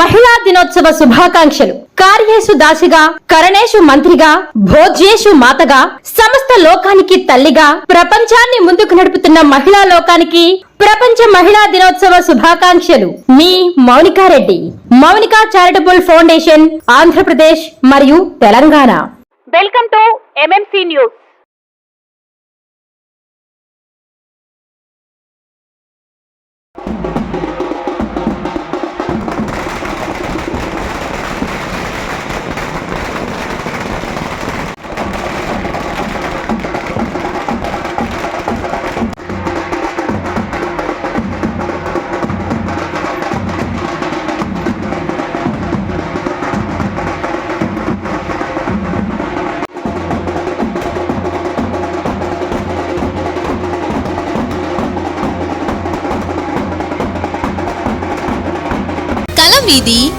మహిళా దినోత్సవ శుభాకాంక్షలు. కార్యేషు దాసిగా కరణేషు మంత్రిగా భోజ్యేషు మాతగా సమస్త లోకానికి తల్లిగా ప్రపంచాన్ని ముందుకు నడుపుతున్న మహిళా లోకానికి ప్రపంచ మహిళా దినోత్సవ శుభాకాంక్షలు. మీ మౌనికారెడ్డి. మౌనికా చారిటబుల్ ఫౌండేషన్ ఆంధ్రప్రదేశ్ మరియు Telangana. Welcome to MMC news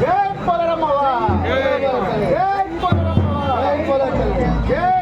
జై పోలరమ్మవ జై పోలరమ్మవ జై పోలరమ్మవ జై పోలరమ్మవ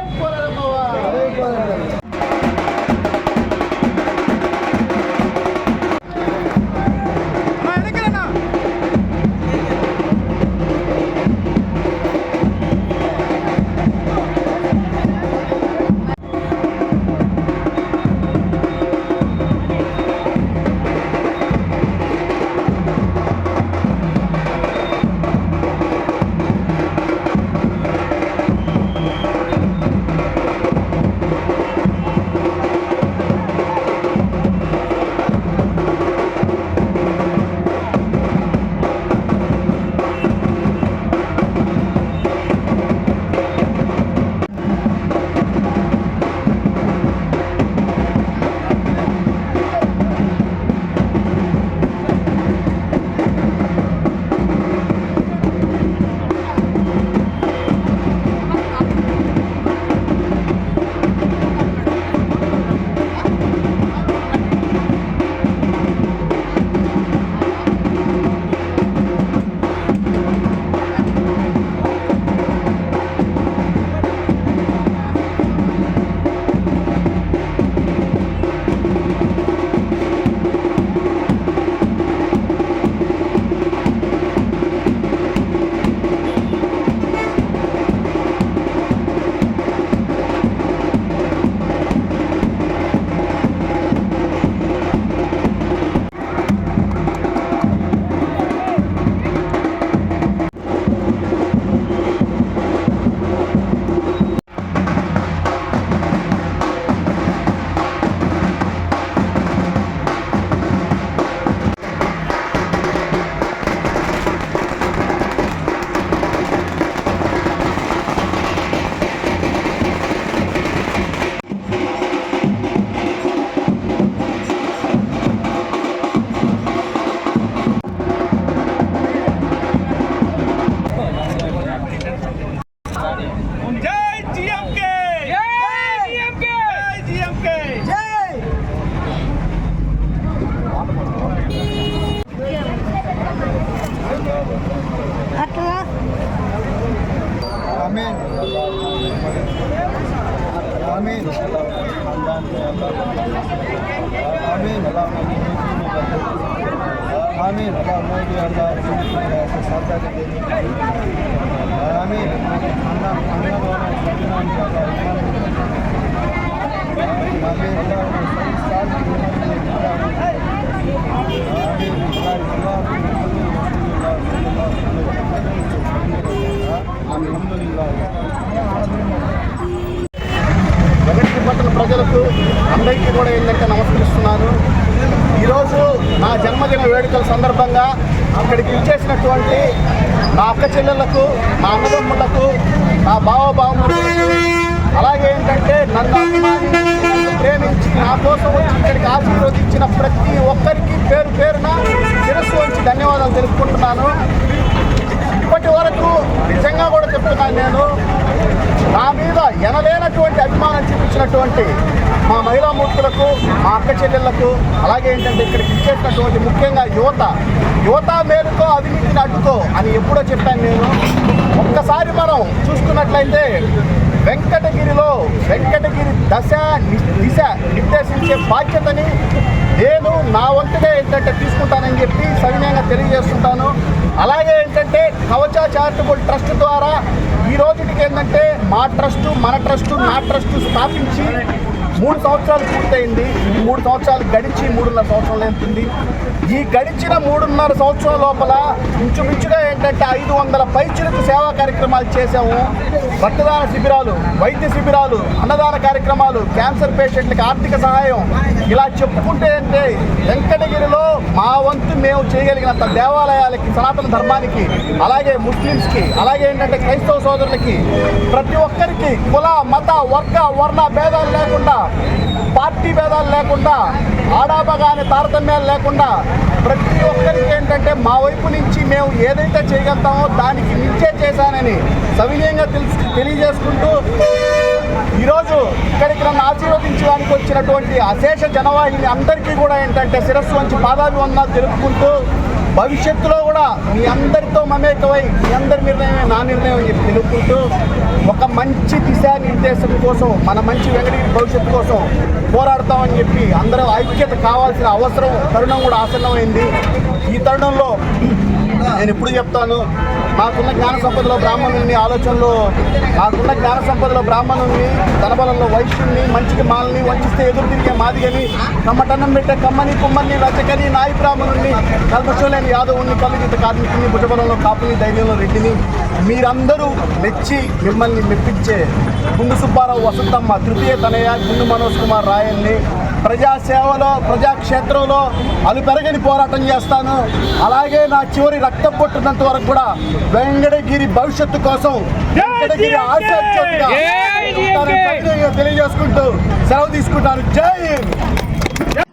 జగత్తి పట్టణ ప్రజలకు అందరికీ కూడా ఏంటంటే నమస్కరిస్తున్నాను ఈరోజు నా జన్మదిన వేడుకల సందర్భంగా అక్కడికి ఇచ్చేసినటువంటి నా అక్క చెల్లెళ్ళకు నా అన్నదమ్ములకు నా బావబావములకు అలాగే ఏంటంటే నన్ను అభిమానించి ప్రేమించి నా కోసం వచ్చి ఇక్కడికి ఆశీర్వదించిన ప్రతి ఒక్కరికి పేరు పేరున తెలుసు వచ్చి ధన్యవాదాలు తెలుపుకుంటున్నాను. ఇప్పటి వరకు నిజంగా కూడా చెప్తున్నాను నేను నా మీద ఎనలేనటువంటి అభిమానం చూపించినటువంటి మా మహిళా మూర్తులకు మా అక్క చెల్లెళ్ళకు అలాగే ఏంటంటే ఇక్కడికి ఇచ్చేటటువంటి ముఖ్యంగా యువత యువత మేలుకో అవినీతిని అడ్డుకో అని ఎప్పుడో చెప్పాను నేను. ఒక్కసారి మనం చూసుకున్నట్లయితే వెంకటగిరిలో వెంకటగిరి దశ దిశ నిర్దేశించే బాధ్యతని నేను నా వంతుగా ఏంటంటే తీసుకుంటానని చెప్పి సవినయంగా తెలియజేస్తుంటాను. అలాగే ఏంటంటే కవచ చారిటబుల్ ట్రస్ట్ ద్వారా ఈ రోజుకి ఏంటంటే మా ట్రస్టు మన ట్రస్టు నా ట్రస్టు స్థాపించి మూడు సంవత్సరాలు పూర్తయింది. ఈ మూడు సంవత్సరాలు గడిచి మూడున్నర సంవత్సరాలు ఎంతుంది ఈ గడిచిన మూడున్నర సంవత్సరాల లోపల ఇంచుమించుగా ఏంటంటే ఐదు వందల పైచులకు సేవా కార్యక్రమాలు చేశాము. రక్తదాన శిబిరాలు వైద్య శిబిరాలు అన్నదాన కార్యక్రమాలు క్యాన్సర్ పేషెంట్లకు ఆర్థిక సహాయం. ఇలా చెప్పుకుంటే అంటే వెంకటగిరిలో మా వంతు మేము చేయగలిగినంత దేవాలయాలకి సనాతన ధర్మానికి అలాగే ముస్లిమ్స్కి అలాగే ఏంటంటే క్రైస్తవ సోదరులకి ప్రతి ఒక్కరికి కుల మత వర్గ వర్ణ భేదాలు లేకుండా పార్టీ భేదాలు లేకుండా ఆడాబగానే తారతమ్యాలు లేకుండా ప్రతి ఒక్కరికి ఏంటంటే మా వైపు నుంచి మేము ఏదైతే చేయగలుగుతామో దానికి మించే చేశానని సవినీయంగా తెలుసు తెలియజేసుకుంటూ ఈరోజు ఇక్కడికి నన్ను ఆశీర్వదించడానికి వచ్చినటువంటి అశేష జనవాహిని అందరికీ కూడా ఏంటంటే శిరస్సు వంచి పాదాభివందనాలు తెలుపుకుంటూ భవిష్యత్తులో కూడా మీ అందరితో మమేకమై మీ అందరి నిర్ణయమే నా నిర్ణయం అని చెప్పి తెలుపుకుంటూ ఒక మంచి దిశానిర్దేశం కోసం మన మంచి వెంకటగిరి భవిష్యత్తు కోసం పోరాడతామని చెప్పి అందరూ ఐక్యత కావాల్సిన అవసరం తరుణం కూడా ఆసన్నమైంది. ఈ తరుణంలో నేను ఎప్పుడు చెప్తాను నాకున్న జ్ఞాన సంపదలో బ్రాహ్మణుని ఆలోచనలో నాకున్న జ్ఞాన సంపదలో బ్రాహ్మణుని ధనబలంలో వైశ్యుణ్ణి మంచికి మాలని వంచిస్తే ఎదురు తిరిగే మాదిగని కమ్మటన్నం పెట్టే కమ్మని కుమ్మని రచకని నాయి బ్రాహ్మణుణ్ణి కల్పశోలేని యాదవుని కలుగిత కార్మికుని భుజబలంలో కాపుని ధైర్యంలో రెడ్డిని మీరందరూ మెచ్చి మిమ్మల్ని మెప్పించే గుండు సుబ్బారావు వసంతమ్మ తృతీయ తనయ గుండు మనోజ్ కుమార్ రాయల్ని ప్రజాసేవలో ప్రజాక్షేత్రంలో అలుపెరగని పోరాటం చేస్తాను. అలాగే నా చివరి రక్తం పొట్టున్నంత వరకు కూడా వెంకటగిరి భవిష్యత్తు కోసం వెంకటగిరి ఆశాజ్యోతిగా తెలియజేసుకుంటూ సెలవు తీసుకుంటాను. Jai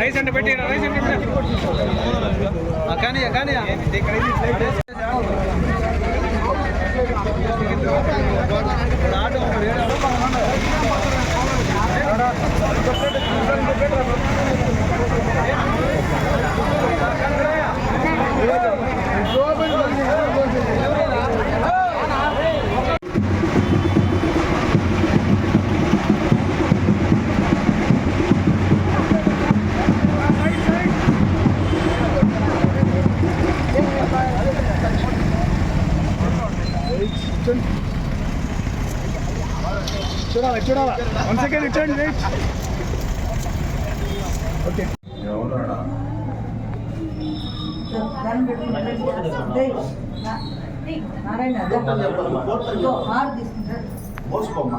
రైస్ అంటే పెట్టి రైస్ అంటే పెట్టి. కానీ కానీ ఆటో చూడాలా చూడాలా? వన్ సెకండ్ ఇచ్చండి wait okay Narayana మోసుకోమ్మా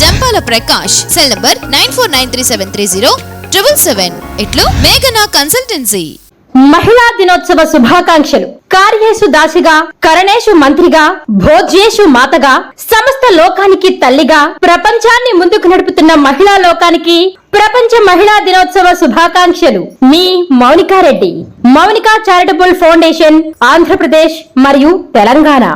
Jampala Prakash cell number nine four nine three seven three zero triple seven ఇట్లు మేఘనా కన్సల్టెన్సీ మహిళా దినోత్సవ శుభాకాంక్షలు. కార్యేషు దాసిగా కరణేషు మంత్రిగా భోజ్యేషు మాతగా సమస్త లోకానికి తల్లిగా ప్రపంచాన్ని ముందుకు నడుపుతున్న మహిళా లోకానికి ప్రపంచ మహిళా దినోత్సవ శుభాకాంక్షలు. మీ మౌనికారెడ్డి మౌనికా చారిటబుల్ ఫౌండేషన్ ఆంధ్రప్రదేశ్ మరియు తెలంగాణ.